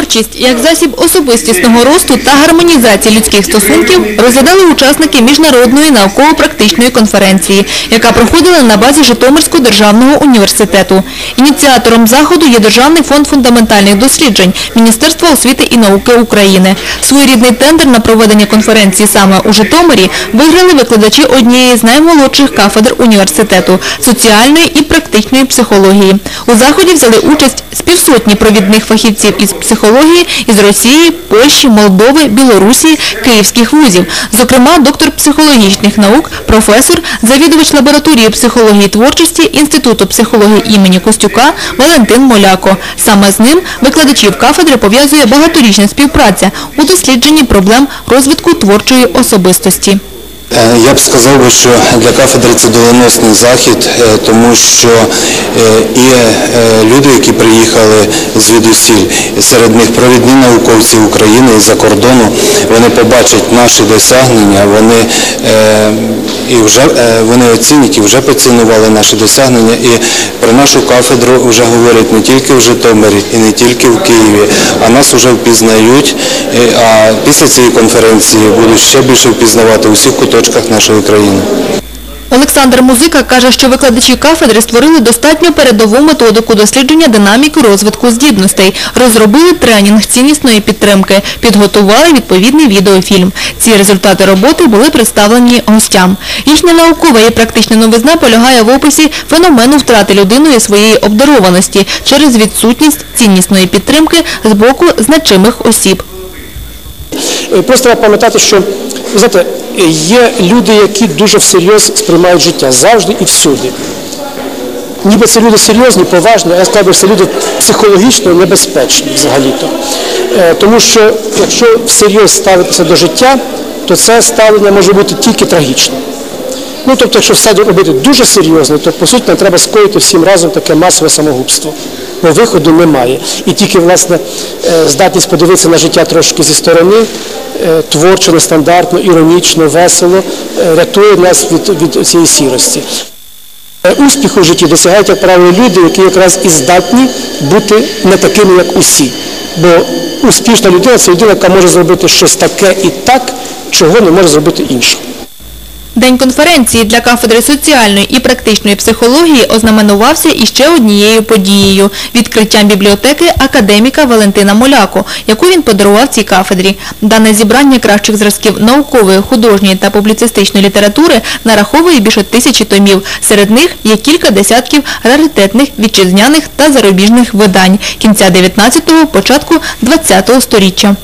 Творчість як засіб особистісного росту та гармонізації людських стосунків розглядали учасники міжнародної науково-практичної конференції, яка проходила на базі Житомирського державного університету. Ініціатором заходу є Державний фонд фундаментальних досліджень Міністерства освіти і науки України. Своєрідний тендер на проведення конференції саме у Житомирі виграли викладачі однієї з наймолодших кафедр університету – соціальної і практичної психології. У заході взяли участь з півсотні провідних фахівців із психології із Росії, Польщі, Молдови, Білорусі, київських вузів. Зокрема, доктор психологічних наук, професор, завідувач лабораторії психології творчості Інституту психології імені Костюка Валентин Моляко. Саме з ним викладачів кафедри пов'язує багаторічна співпраця у дослідженні проблем розвитку творчої особистості. Е, Я б сказав що для кафедри це доленосний захід, е, тому що і е, люди, які приїхали звідусіль, серед них провідні науковці України і за кордону, вони побачать наші досягнення, вони, і вже, е, вони оцінюють і вже поцінували наші досягнення. І про нашу кафедру вже говорять не тільки в Житомирі і не тільки в Києві, а нас вже впізнають. А після цієї конференції будуть ще більше впізнавати у всіх куточках нашої країни. Олександр Музика каже, що викладачі кафедри створили достатньо передову методику дослідження динаміки розвитку здібностей, розробили тренінг ціннісної підтримки, підготували відповідний відеофільм. Ці результати роботи були представлені гостям. Їхня наукова і практична новизна полягає в описі феномену втрати людиною своєї обдарованості через відсутність ціннісної підтримки з боку значимих осіб. Е, Просто треба пам'ятати, що знаєте, є люди, які дуже всерйоз сприймають життя завжди і всюди. Ніби це люди серйозні, поважні, а сказав, це люди психологічно небезпечні взагалі-то. Е, Тому що якщо всерйоз ставитися до життя, то це ставлення може бути тільки трагічним. Ну, тобто, якщо все робити дуже серйозно, то по суті нам треба скоїти всім разом таке масове самогубство. Бо виходу немає. І тільки, власне, е, здатність подивитися на життя трошки зі сторони, е, творчо, нестандартно, іронічно, весело, е, рятує нас від, від цієї сірості. Успіху в житті досягають, як правило, люди, які якраз і здатні бути не такими, як усі. Бо успішна людина це людина, яка може зробити щось таке і так, чого не може зробити інша. День конференції для кафедри соціальної і практичної психології ознаменувався іще однією подією – відкриттям бібліотеки академіка Валентина Моляко, яку він подарував цій кафедрі. Дане зібрання кращих зразків наукової, художньої та публіцистичної літератури нараховує більше тисячі томів. Серед них є кілька десятків раритетних вітчизняних та зарубіжних видань кінця 19-го, початку 20-го сторіччя.